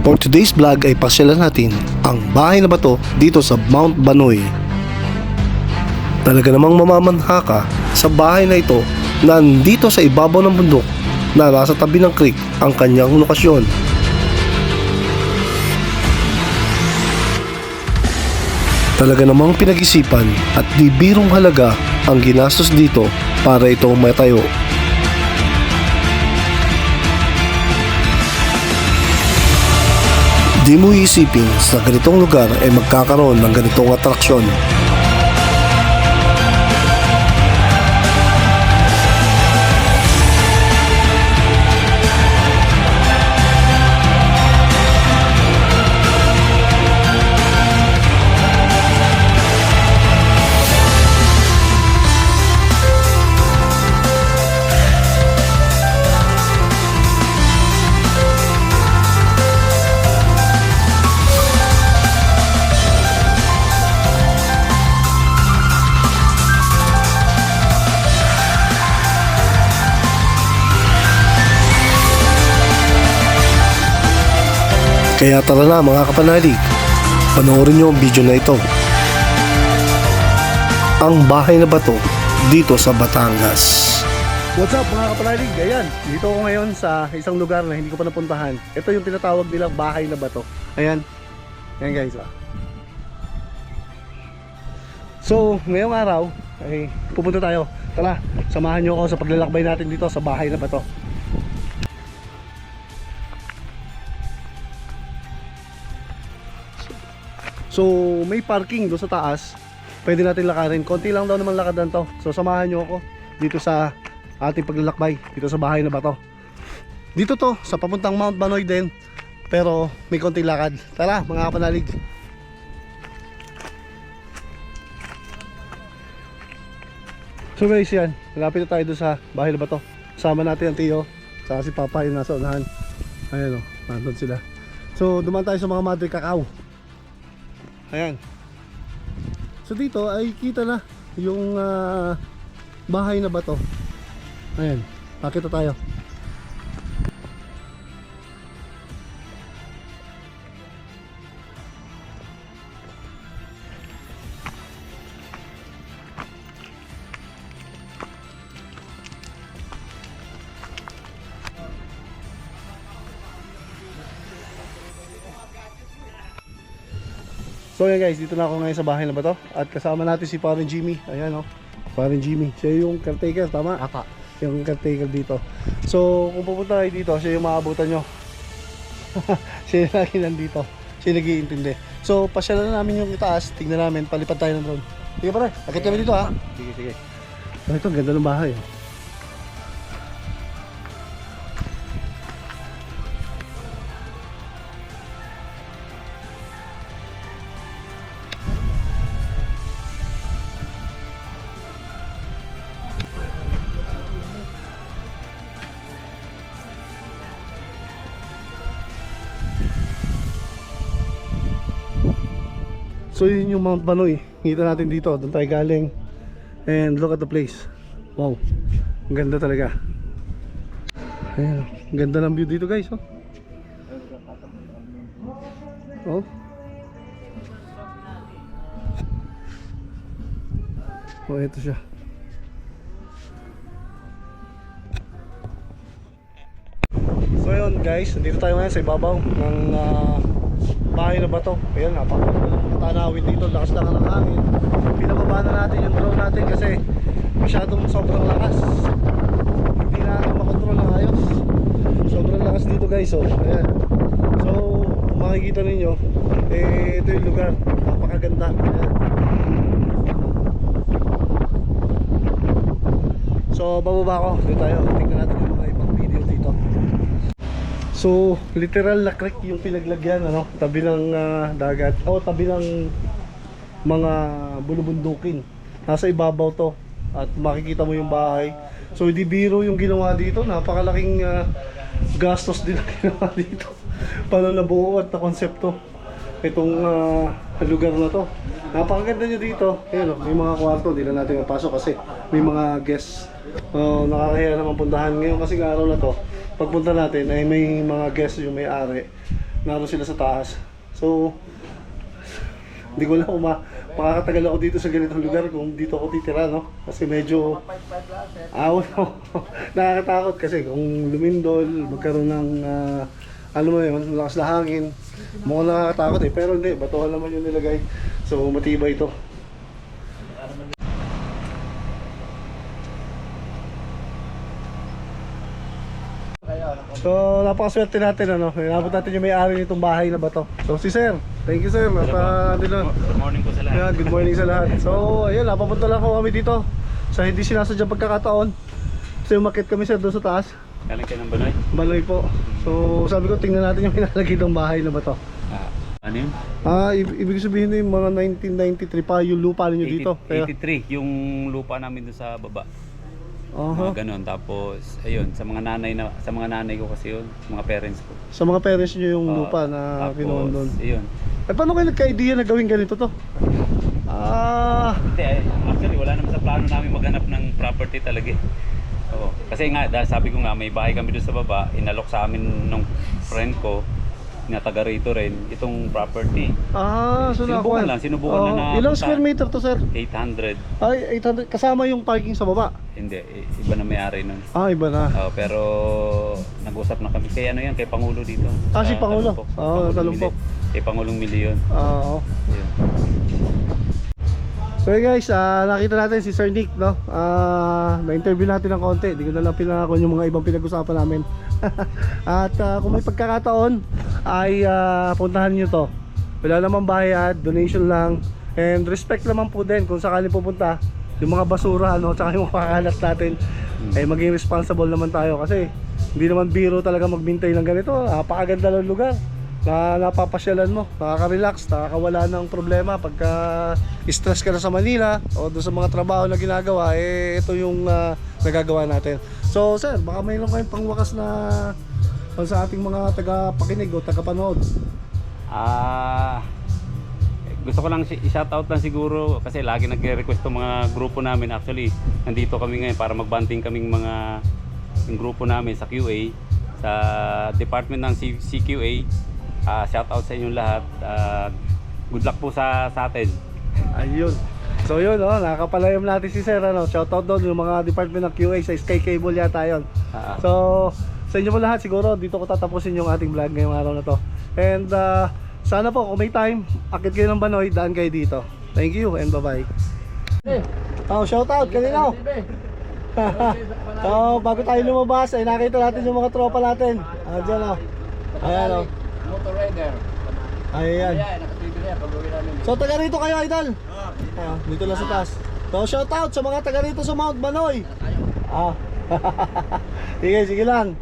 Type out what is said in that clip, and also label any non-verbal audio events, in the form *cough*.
For today's vlog ay pasyalan natin ang bahay na bato dito sa Mount Banoy. Talaga namang mamamanha ka sa bahay na ito na nandito sa ibabaw ng bundok na nasa tabi ng creek ang kanyang lokasyon. Talaga namang pinag-isipan at di birong halaga ang ginastos dito para ito matayo. Di mo iisipin sa ganitong lugar ay magkakaroon ng ganitong atraksyon. Kaya tara na mga kapanalig, panoorin nyo ang video na ito. Ang bahay na bato dito sa Batangas. What's up mga kapanalig? Ayan, dito ako ngayon sa isang lugar na hindi ko pa napuntahan. Ito yung tinatawag nilang bahay na bato. Ayan, ayan guys. Ah. So, ngayong araw, ay pupunta tayo. Tara, samahan nyo ako sa paglalakbay natin dito sa bahay na bato. So, may parking doon sa taas. Pwede natin lakarin. Konti lang daw naman lakadan to. So, samahan nyo ako dito sa ating paglalakbay. Dito sa bahay na bato. Dito to, sa papuntang Mount Banoy din. Pero may konti lakad. Tara, mga kapanalig. So guys, yan. Malapit na tayo doon sa bahay na bato. Sama natin ang tiyo. Saka si Papa yung nasa unahan. Ayan o, nandun sila. So, duman tayo sa mga madre kakao. Ayan. So dito ay kita na yung ah, bahay na bato. Ayan, pakita tayo. So yan guys, dito na ako ngayon sa bahay na ba to? At kasama natin si Parin Jimmy. Ayan oh. Parin Jimmy. Siya yung caretaker, tama? Ata. Yung caretaker dito. So kung pupunta kayo dito, siya yung maabutan nyo. *laughs* siya yung lagi nandito. Siya yung nag-iintindi. So pasyalan na namin yung itaas. Tingnan namin, palipad tayo ng drone. Sige pare, akit kami dito ha. Sige, sige. Oh, ito, ang ganda ng bahay. oh. So yun yung Mount Banoy. Kita natin dito. Doon tayo galing. And look at the place. Wow. Ang ganda talaga. Ayan. Ang ganda ng view dito guys. Oh. Oh. Oh, ito siya. So yun guys, nandito tayo ngayon sa ibabaw ng ah, bahay na bato. Ayan, napakatanawin dito, lakas lang ng hangin. Pinababa na natin yung drone natin kasi masyadong sobrang lakas. Hindi natin makontrol ng ayos. Sobrang lakas dito guys, oh. Ayan. So, makikita ninyo, eh, ito yung lugar. Napakaganda. Ayan. So, bababa ako. Dito tayo. Tingnan natin yung mga ibang video dito. So, literal na creek yung pinaglagyan, ano? Tabi ng ah, dagat. O, tabi ng mga bulubundukin. Nasa ibabaw to. At makikita mo yung bahay. So, hindi biro yung ginawa dito. Napakalaking ah, gastos din ang *laughs* ginawa dito. Paano nabuo at na konsepto itong ah, lugar na to. Napakaganda nyo dito. Ayun, oh, may mga kwarto. Hindi na natin mapasok kasi may mga guests. Oh, nakakahiya naman puntahan ngayon kasi araw na to. Pagpunta natin ay may mga guests yung may-ari. naroon sila sa taas. So, hindi ko alam kung ma makakatagal ako dito sa ganitong lugar kung dito ako titira, no? Kasi medyo aw no. *laughs* Nakakatakot kasi kung lumindol, magkaroon ng ah, ano mo yun, lakas na hangin. Mukhang nakakatakot eh. Pero hindi, batuhan naman yung nilagay. So, matibay ito. So, napakaswerte natin ano. Inabot natin yung may-ari nitong bahay na bato. So, si Sir. Thank you, Sir. At uh, ano na. Good morning po sa lahat. Yeah, good morning sa lahat. So, ayun, napapunta lang ko kami dito. Sa hindi sinasadyang pagkakataon. Kasi umakit kami sir doon sa taas. Galing kayo ng Banoy? Baloy po. So, sabi ko, tingnan natin yung pinalagay ng bahay na bato. Ah, ano yun? Ah, i- ibig sabihin na yung mga 1993 pa yung lupa ninyo dito. 80 83, yung lupa namin doon sa baba. Aha. Mga ganun. Tapos, ayun, sa mga nanay na sa mga nanay ko kasi yun, mga parents ko. Sa mga parents nyo yung Ah, lupa na tapos, kinuha doon. Ayun. Eh, paano kayo nagka-idea na gawin ganito to? Ah, Hindi, eh, actually, wala naman sa plano namin maghanap ng property talaga eh. Oo. Kasi nga, dahil sabi ko nga, may bahay kami doon sa baba, inalok sa amin nung friend ko, na taga rito rin, itong property. ah, so Sinubukan nakakuha. lang, sinubukan Oo. lang na Ilang punta. square meter to, sir? 800. Ay, 800. Kasama yung parking sa baba. Hindi, i- iba na may-ari nun. Ah, iba na. Oh, pero nag-usap na kami kay ano yan, kay Pangulo dito. Ah, si Sa Pangulo? Talumpok. Oo, Pangulong Talumpok. Mili. Kay Pangulong Milyon. Ah, Oo. Yun. So hey guys, ah, nakita natin si Sir Nick, no? Ah, na-interview natin ng konti. Hindi ko na lang pinakakon yung mga ibang pinag-usapan namin. *laughs* At ah, kung may pagkakataon, ay ah, puntahan nyo to. Wala namang bayad, donation lang. And respect naman po din kung sakali pupunta, yung mga basura, no? *laughs* Tsaka yung mga kakalat natin, ay maging responsible naman tayo kasi hindi naman biro talaga magbintay ng ganito. Napakaganda ng lugar na napapasyalan mo, nakaka-relax, nakakawala ng problema pagka stress ka na sa Manila o doon sa mga trabaho na ginagawa, eh ito yung ah, nagagawa natin. So sir, baka mayroon kayong pangwakas na pan sa ating mga taga-pakinig o taga-panood. Ah, gusto ko lang i-shoutout lang siguro kasi lagi nagre-request ng mga grupo namin. Actually, nandito kami ngayon para magbanting kaming mga yung grupo namin sa QA sa department ng C- CQA. Ah, shoutout sa inyong lahat. Ah, good luck po sa sa atin. Ayun. So yun, oh, nakakapalayam natin si Sir. Ano, shoutout doon yung mga department ng QA sa Sky Cable yata yun. Ah, So, sa inyo po lahat siguro dito ko tatapusin yung ating vlog ngayong araw na to. And uh, sana po kung may time, akit kayo ng Banoy, daan kayo dito. Thank you and bye-bye. Oh, shout out kanina. *laughs* so, bago tayo lumabas, ay nakita natin yung mga tropa natin. Ah, dyan oh. Ayan oh. Rider. Ayan. Ayan, nakatibili yan. Pag-uwi namin. So, taga rito kayo, idol? Ah, dito lang sa taas. So, shout out sa mga taga rito sa Mount Banoy. Ah. *laughs* sige, sige lang.